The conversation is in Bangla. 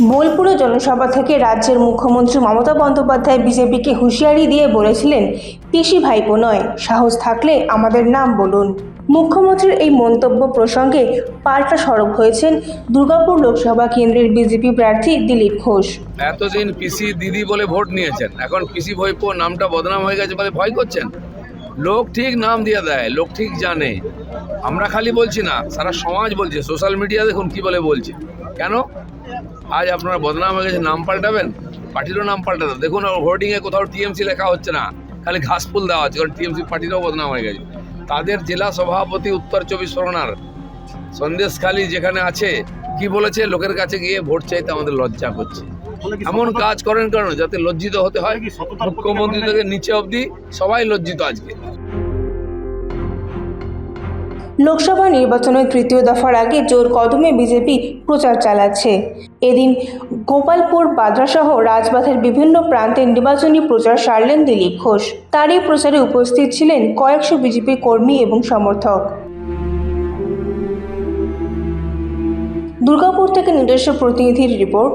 বোলপুরে জনসভা থেকে রাজ্যের মুখ্যমন্ত্রী মমতা বন্দ্যোপাধ্যায় বিজেপিকে হুঁশিয়ারি দিয়ে বলেছিলেন, পিসি ভাইপো নয়, সাহস থাকলে আমাদের নাম বলুন। মুখ্যমন্ত্রীর এই মন্তব্য প্রসঙ্গে পাল্টা সরব হয়েছেন দুর্গাপুর লোকসভা কেন্দ্রের বিজেপি প্রার্থী দিলীপ ঘোষ। এতদিন পিসি দিদি বলে ভোট নিয়েছেন, এখন পিসি ভৈপো নামটা বদনাম হয়ে গেছে বলে ভয় করছেন? লোক ঠিক নাম দিয়ে দেয়, লোক ঠিক জানে। আমরা খালি বলছি না, সারা সমাজ বলছে, সোশ্যাল মিডিয়া দেখুন কি বলে বলছে। কেন? আজ আপনারা বদনাম হয়ে গেছে, নাম পাল্টাবেন? পার্টিরও নাম পাল্টাতে দেখুন হোর্ডিংয়ে কোথাও টিএমসি লেখা হচ্ছে না, খালি ঘাসফুল দেওয়া হচ্ছে, কারণ টিএমসি পার্টিরও বদনাম হয়ে গেছে। তাদের জেলা সভাপতি উত্তর চব্বিশ পরগনার সন্দেশখালী যেখানে আছে, কি বলেছে? লোকের কাছে গিয়ে ভোট চাইতে আমাদের লজ্জা করছে। এমন কাজ করেন কারণ যাতে লজ্জিত হতে হয়? মুখ্যমন্ত্রী থেকে নিচে অবধি সবাই লজ্জিত আজকে। লোকসভা নির্বাচনের তৃতীয় দফার আগে জোর কদমে বিজেপি প্রচার চালাচ্ছে। এদিন গোপালপুর বাদ্রাসহ রাজবাঁধের বিভিন্ন প্রান্তে নির্বাচনী প্রচার সারলেন দিলীপ ঘোষ। তারই প্রচারে উপস্থিত ছিলেন কয়েকশো বিজেপি কর্মী এবং সমর্থক। দুর্গাপুর থেকে নিজস্ব প্রতিনিধির রিপোর্ট